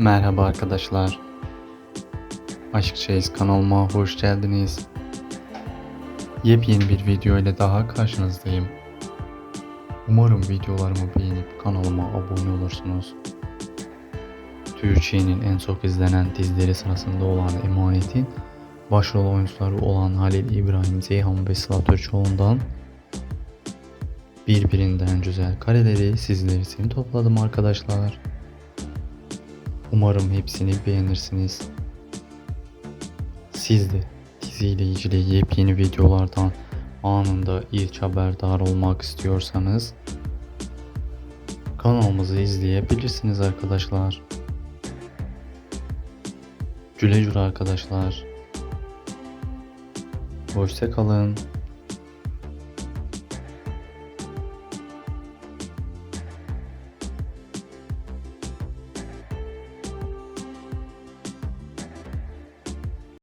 Merhaba arkadaşlar. Aşk Çeyiz kanalıma hoş geldiniz. Yepyeni bir video ile daha karşınızdayım. Umarım videolarımı beğenip kanalıma abone olursunuz. Türkiye'nin en çok izlenen dizileri sırasında olan Emanet'in başrol oyuncuları olan Halil İbrahim Ceyhan ve Sıla Türkoğlu'ndan birbirinden güzel kareleri sizler için topladım arkadaşlar. Umarım hepsini beğenirsiniz. Siz de diziyle ilgili yepyeni videolardan anında ilk haberdar olmak istiyorsanız kanalımızı izleyebilirsiniz arkadaşlar. Güle güle arkadaşlar. Hoşça kalın.